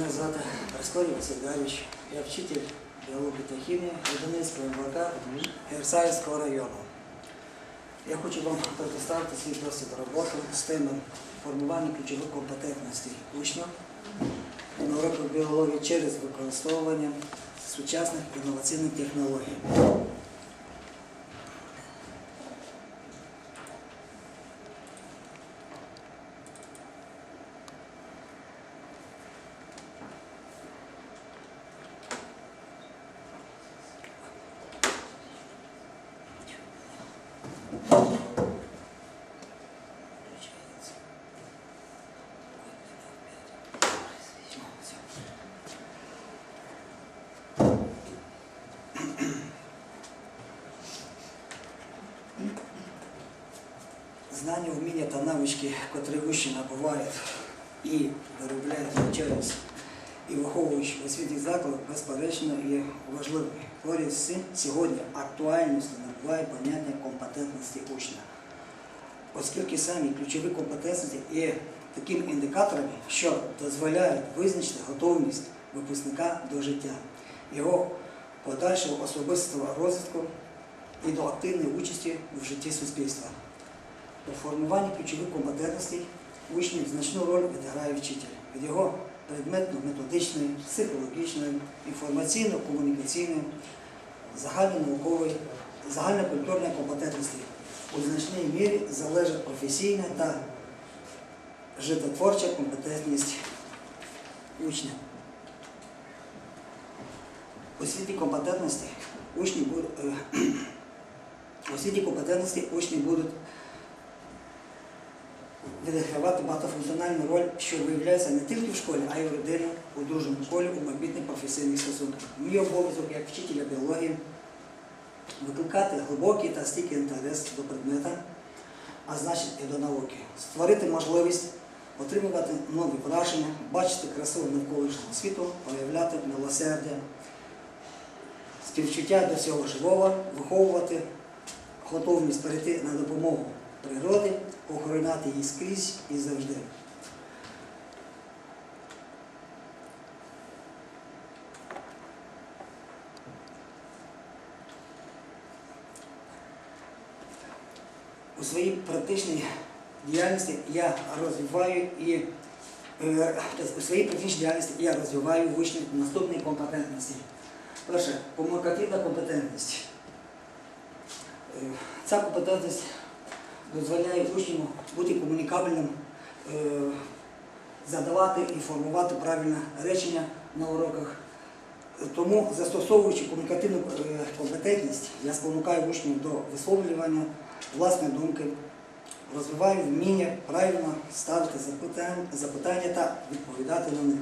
Мене звати Проскорій Василь. Я вчитель біології та хімії Одиницького МВК Герсаївського району. Я хочу вам представити свій досвід роботи з теми формування ключових компетентностей учнів на уроках біології через використовування сучасних інноваційних технологій. Знання, вміння та навички, котрі учні набувають і виробляють навчаючись і виховуючи в освітніх закладах, безперечно є важливими. Цим сьогодні актуальністю набуває поняття компетентності учня, оскільки самі ключові компетентності є такими індикаторами, що дозволяють визначити готовність випускника до життя, його подальшого особистого розвитку і до активної участі в житті суспільства. У формуванні ключових компетентностей учнів значну роль відіграє вчитель від його предметно-методичної, психологічної, інформаційно-комунікаційної, загальнонаукової, загальнокультурної компетентності. У значній мірі залежить професійна та життєтворча компетентність учня. У світі компетентності учні будуть, е, у світі компетентності учні будуть відігравати багатофункціональну роль, що виявляється не тільки в школі, а й у родині, у дружньому колі, у майбутніх професійних стосунках. Мій обов'язок як вчителя біології викликати глибокий та стійкий інтерес до предмета, а значить і до науки, створити можливість отримувати нові враження, бачити красу навколишнього світу, проявляти милосердя, співчуття до всього живого, виховувати готовність перейти на допомогу природи, охороняти її скрізь і завжди. У своїй практичній діяльності я розвиваю і е, у своїй практичній діяльності я розвиваю в наступні компетентності. Перше, комунікативна компетентність. Е, Ця компетентність дозволяє учню бути комунікабельним, е, задавати і формувати правильне речення на уроках. Тому, застосовуючи комунікативну е, компетентність, я спонукаю учнів до висловлювання власної думки, розвиваю вміння правильно ставити запитання та відповідати на них.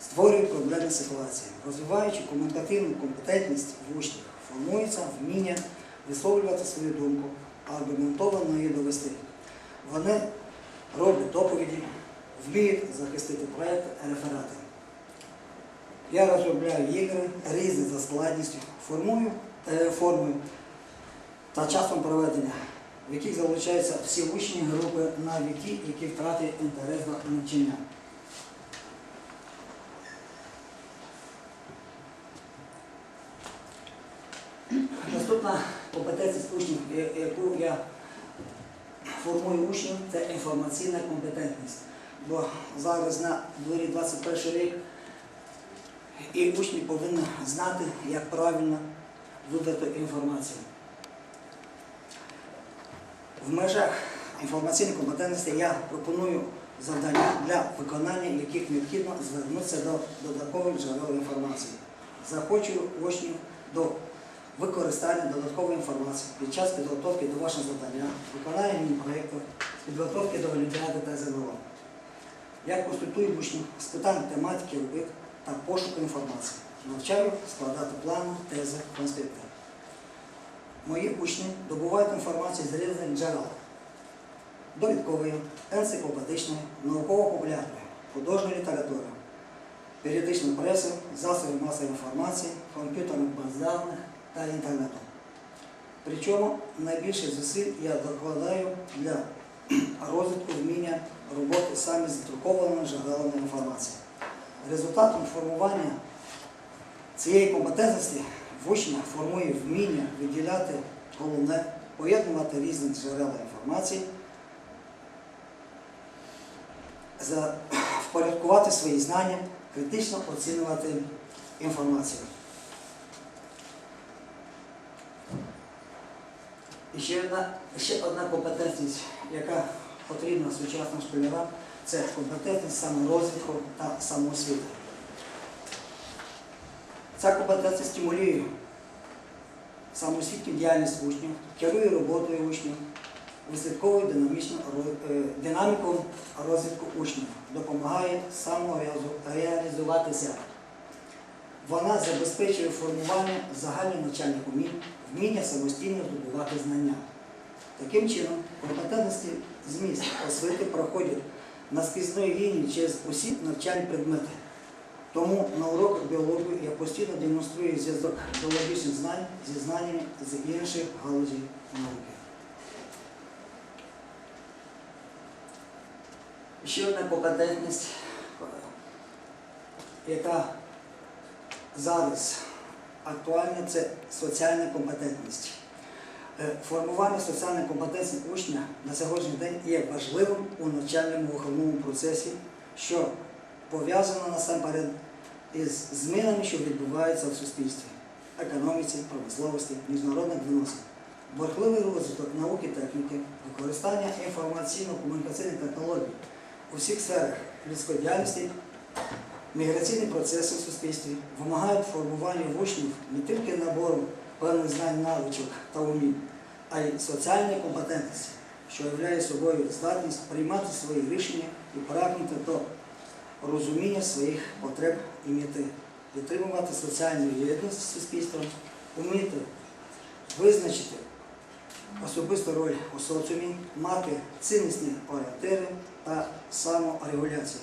Створюю проблемні ситуації. Розвиваючи комунікативну компетентність в учнях, формується вміння висловлювати свою думку, аргументовано її довести. Вони роблять доповіді, вміють захистити проєкт, реферати. Я розробляю ігри різні за складністю, формую е, формою та часом проведення, в яких залучаються всі учні групи на віки, які втратять інтерес до навчання. Наступна компетентність учнів, яку я формую учнів, це інформаційна компетентність. Бо зараз на дворі 21 рік і учні повинні знати, як правильно видати інформацію. В межах інформаційної компетентності я пропоную завдання для виконання яких необхідно звернутися до додаткових джерел інформації. Захочу учнів до використання додаткової інформації під час підготовки до вашого завдання, виконання міні-проєкту, підготовки до олімпіади та ЗНО. Я консультую учнів з питань тематики робіт та пошуку інформації. Навчаю складати плани, тези, конспекти. Мої учні добувають інформацію з різних джерел. Довідкової, енциклопедичної, науково-популярної, художньої літератури, періодичної преси, засобів масової інформації, комп'ютерних баз даних та інтернету. Причому найбільше зусиль я докладаю для розвитку вміння роботи саме з друкованими джерелами інформації. Результатом формування цієї компетентності в учня формує вміння виділяти головне, поєднувати різні джерела інформації, впорядкувати свої знання, критично оцінювати інформацію. Ще одна, ще одна компетентність, яка потрібна сучасним школярам, це компетентність саморозвитку та самоосвіти. Ця компетенція стимулює самоосвітню діяльність учнів, керує роботою учнів, вислідковує е, динаміку розвитку учнів, допомагає самореалізуватися. Вона забезпечує формування загальнонавчальних умінь, вміння самостійно здобувати знання. Таким чином, компетентності зміст освіти проходять на скрізній лінії через усі навчальні предмети. Тому на уроках біології я постійно демонструю зв'язок біологічних знань зі знаннями з інших галузей науки. Ще одна компетентність, яка зараз актуальна, це соціальна компетентність. Е, Формування соціальної компетенції учня на сьогоднішній день є важливим у навчальному виховному процесі, що пов'язано насамперед із змінами, що відбуваються в суспільстві, економіці, промисловості, міжнародних відносин. Борхливий розвиток науки і техніки, використання інформаційно-комунікаційних технологій у всіх сферах людської діяльності, міграційні процеси в суспільстві вимагають формування в учнів не тільки набору певних знань, навичок та умінь, а й соціальної компетентності, що являє собою здатність приймати свої рішення і прагнути до розуміння своїх потреб і мети, підтримувати соціальну єдність з суспільством, вміти визначити особисту роль у соціумі, мати ціннісні орієнтири та саморегуляцію,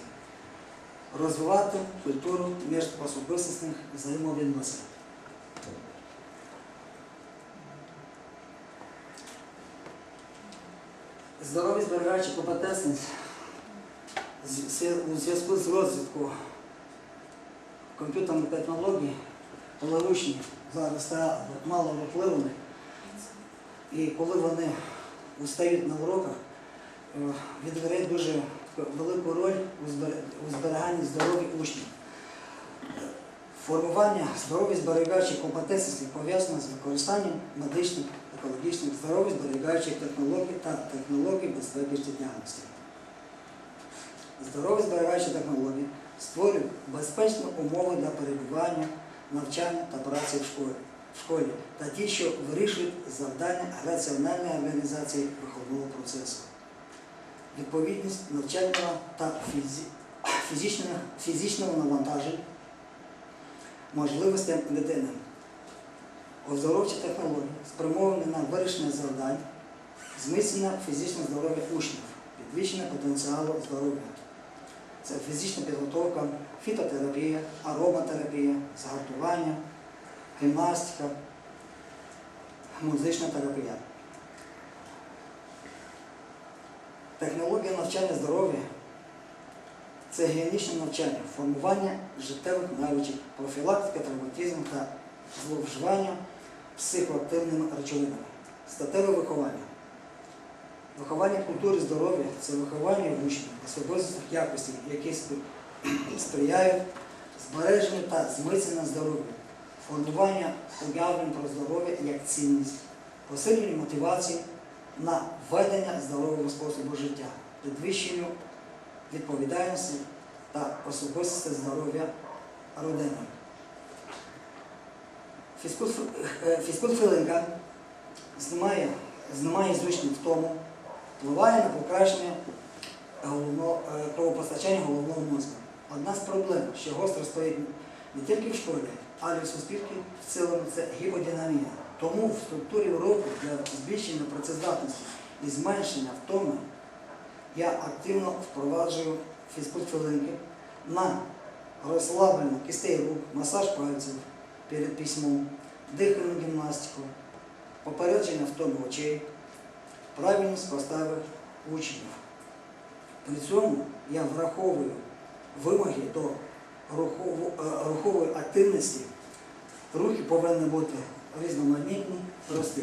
розвивати культуру міжособистісних взаємовідносин. Здорові зберігаючі компетентність у зв'язку з розвитком комп'ютерних технологій, коли учні зараз стали мало впливами, і коли вони устають на уроках, е, відіграє дуже велику роль у зберіганні здоров'я учнів. Формування здоров'я зберігаючих компетентності пов'язано з використанням медичних, екологічних, здоров'я зберігаючих технологій та технологій безпеки життєдіяльності. Здоров'я зберігаючі технології створюють безпечні умови для перебування, навчання та праці в школі, в школі та ті, що вирішують завдання раціональної організації виховного процесу. Відповідність навчального та фізичного, фізичного навантажень можливостям дитини. Оздоровчі технології спрямовані на вирішення завдань, зміцнення фізичного здоров'я учнів, підвищення потенціалу здоров'я. Це фізична підготовка, фітотерапія, ароматерапія, згартування, гімнастика, музична терапія. Технологія навчання здоров'я. Це гігієнічне навчання, формування життєвих навичок, профілактика травматизму та зловживання психоактивними речовинами, статеве виховання. Виховання культури здоров'я це виховання учнів особистих якостей, які сприяють збереженню та зміцненню здоров'я, формування уявлень про здоров'я як цінність, посилювання мотивації на ведення здорового способу життя, підвищенню відповідальності та особистості здоров'я родини. Фізкульт, е, хвилинка знімає, знімає з учнів в тому, впливає на покращення головного, е, кровопостачання головного мозку. Одна з проблем, що гостро стоїть не тільки в школі, але й в суспільстві в цілому, це гіподинамія. Тому в структурі уроку для збільшення працездатності і зменшення втоми я активно впроваджую фізкульт хвилинки на розслаблення кистей рук, масаж пальців перед письмом, дихальну гімнастику, попередження втоми очей, правильність постави учнів. При цьому я враховую вимоги до е, рухової активності. Рухи повинні бути різноманітні, прості.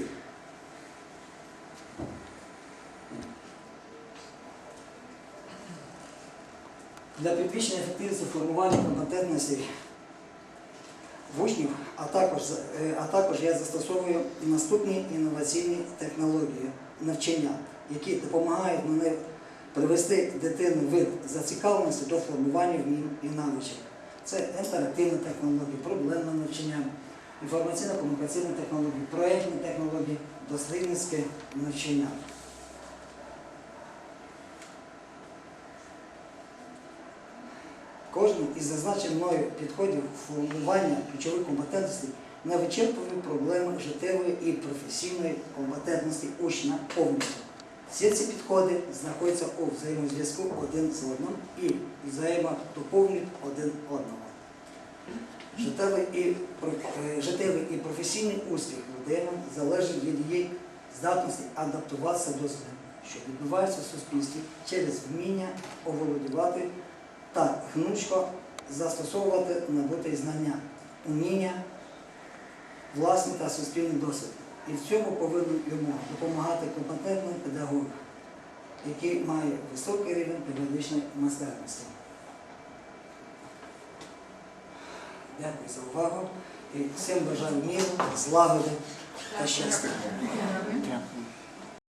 Для підвищення ефективності формування компетентності учнів, а також, е, а також я застосовую наступні інноваційні технології навчання, які допомагають мене привести дитину від зацікавленості до формування вмінь і навичок. Це інтерактивні технології, проблемне навчання, інформаційно-комунікаційні технології, проєктні технології, дослідницьке навчання. Кожен із зазначених мною підходів формування ключових компетентностей не вичерпує проблеми життєвої і професійної компетентності учня повністю. Всі ці підходи знаходяться у взаємозв'язку один з одним і взаємодоповнюють один одного. Життєвий і, е, життєвий і професійний успіх людини залежить від її здатності адаптуватися до змін, що відбуваються в суспільстві через вміння оволодівати та гнучко застосовувати набуті знання, уміння, власний та суспільний досвід. І в цьому повинен йому допомагати компетентний педагог, який має високий рівень педагогічної майстерності. Дякую за увагу і всім бажаю міру, злагоди та щастя. Дякую.